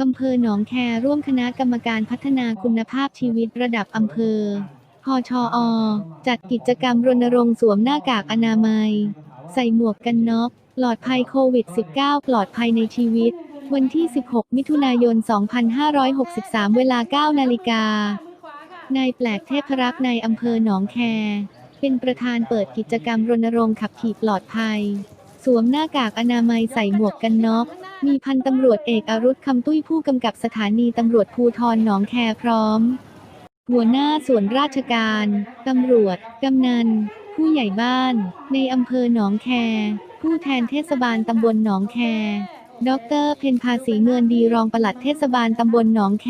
อำเภอหนองแคร่วมคณะกรรมการพัฒนาคุณภาพชีวิตระดับอำเภอพชอจัดกิจกรรมรณรงค์สวมหน้ากากอนามัย ใส่หมวกกันน็อกปลอดภัยโควิด -19 ปลอดภัยในชีวิต วันที่ 16 มิถุนายน 2563 เวลา 9 นาฬิกานายแปลกเทพรักษ์ในอำเภอหนองแค เป็นประธานเปิดกิจกรรมรณรงค์ขับขี่ปลอดภัย สวมหน้ากากอนามัยใส่หมวกกันน็อก มีพันตำรวจเอกอรุธคำตุ้ยผู้กำกับสถานีตำรวจภูทรหนองแคพร้อม หัวหน้าส่วนราชการ ตำรวจ กำนัน ผู้ใหญ่บ้าน ในอำเภอหนองแค ผู้แทนเทศบาลตำบลหนองแค ดร เพนภาษีเงินดีรองปลัดเทศบาลตำบลหนองแค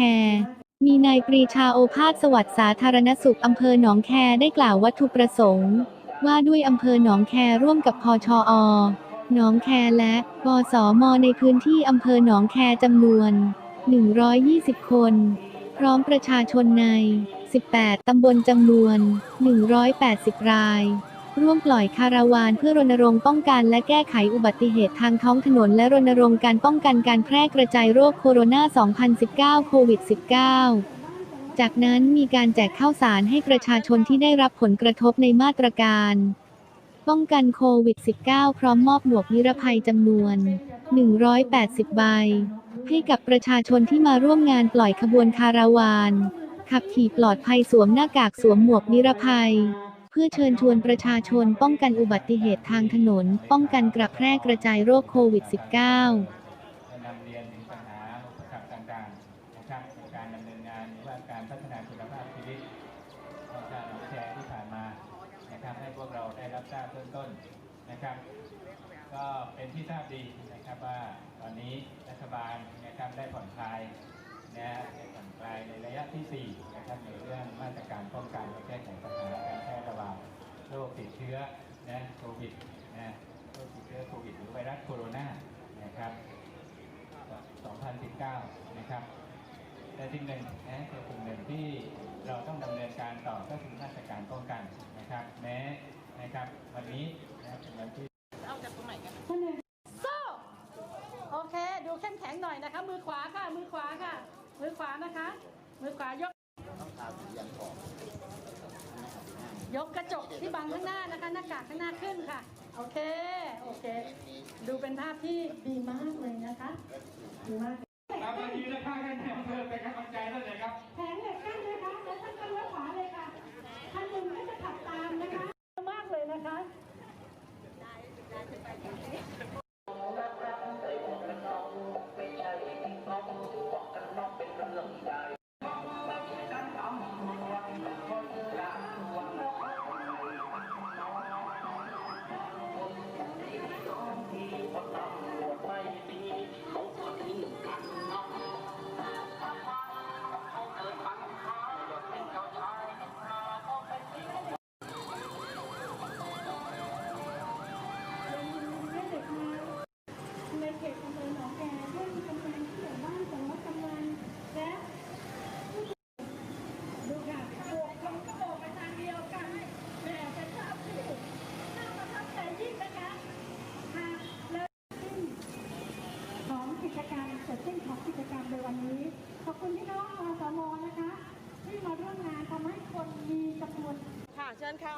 มีนายปรีชาโอภาสสวัสดิ์สาธารณสุขอำเภอหนองแคได้กล่าววัตถุประสงค์ ว่าด้วยอำเภอหนองแคร่วมกับพชอ หนองแคและกสมในพื้นที่อำเภอหนองแคจำนวน 120 คน พร้อมประชาชนใน 18 ตำบลจำนวน 180 ราย ร่วมปล่อยคาราวานเพื่อรณรงค์ป้องกันและแก้ไขอุบัติเหตุทางท้องถนนและรณรงค์การป้องกันการแพร่กระจายโรคโคโรนา 2019 โควิด -19 จากนั้นมีการแจกข้าวสารให้ประชาชนที่ได้รับผลกระทบในมาตรการ ป้องกันโควิด -19 พร้อมมอบหมวกนิรภัยจำนวน 180 ใบ ให้กับประชาชนที่มาร่วมงานปล่อยขบวนคาราวาน ขับขี่ปลอดภัยสวมหน้ากากสวมหมวกนิรภัย เพื่อเชิญชวนประชาชนป้องกันอุบัติเหตุทางถนน ป้องกันกระแพร่กระจายโรคโควิด -19 การดำเนินงานหรือว่าการพัฒนาคุณภาพชีวิตของชาวหนองแคที่ผ่านมา นะครับให้พวกเราได้รับทราบเบื้องต้นนะครับ ก็เป็นที่ทราบดีนะครับว่าตอนนี้รัฐบาลนะครับได้ผ่อนคลายนะฮะได้ผ่อนคลายในระยะที่4นะครับในเรื่องมาตรการป้องกันและแก้ไขปัญหาการแพร่ระบาดโรคติดเชื้อนะโควิดนะโรคติดเชื้อโควิดหรือไวรัสโคโรนานะครับ 2019 นะครับ แต่สิ่งหนึ่งนะคือสิ่งหนึ่งที่เราต้องดำเนินการต่อก็คือมาตรการป้องกันนะครับ แม้นะครับวันนี้นะเป็นวันที่เอาจากตรงไหนกันคนหนึ่งโซ่โอเค ดูเข้มแข็งหน่อยนะคะ มือขวาค่ะ มือขวาค่ะ มือขวานะคะ มือขวายกยกกระจกที่บังข้างหน้านะคะ หน้ากากข้างหน้าขึ้นค่ะ โอเค โอเค ดูเป็นภาพที่ดีมากเลยนะคะ ดีมาก ครับวันนี้นะครับให้แทนเพื่อเป็นกำลังใจนั่นเลยครับ ญค่ะ